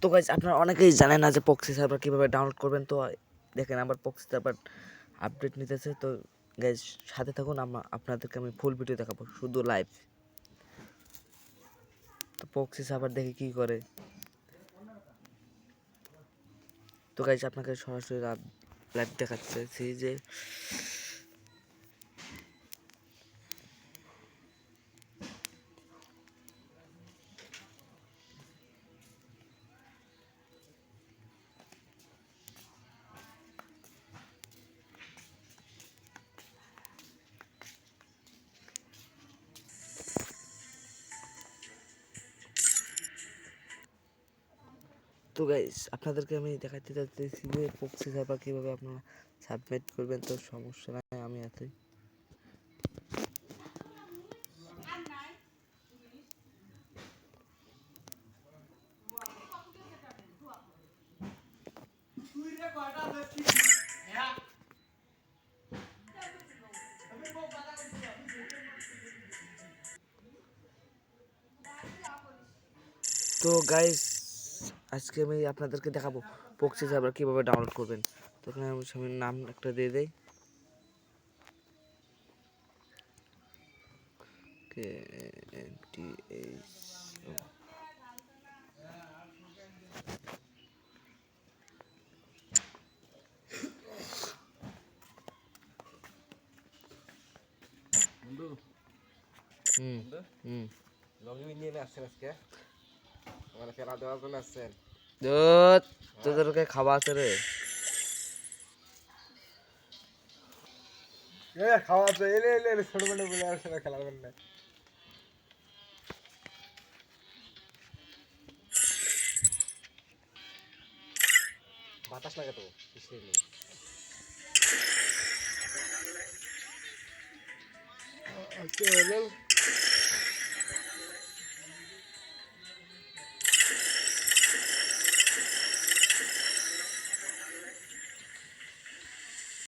তো গাইজ আপনারা অনেকেই জানেন না যে পক্সি সার্ভার কীভাবে ডাউনলোড করবেন। তো, দেখেন আবার পক্সি সার্ভার আপডেট নিতেছে। তো গাইজ সাথে থাকুন। আমরা আপনাদেরকে আমি ফুল ভিডিও দেখাবো, শুধু লাইভ তো পক্সি সার্ভার দেখে কী করে? তো গাইজ আপনাকে সরাসরি লাইভ দেখাচ্ছি। যে তো গাইস আপনাদেরকে আমি দেখাতে চাইতেছি যে পক্সি সার্ভার কীভাবে আপনারা সাবমিট করবেন, তো সমস্যা নাই, আমি আছি। তো গাইস আজকে আমি আপনাদেরকে দেখাবো পক্সি সার্ভার কীভাবে ডাউনলোড করবেন। তো এখানে আমি আমি নাম একটা দিয়ে দেই। K M T H. হুম হুম। লঙ্গি নিয়ে আসছেন আজকে। আমার খেলা দেওয়ার জন্য আসছেন দুধ তোদেরকে খাওয়া আছে রে। খাওয়া আছে। এলে এলে এলে ছোট বলে বলে বাতাস লাগে তো নেই।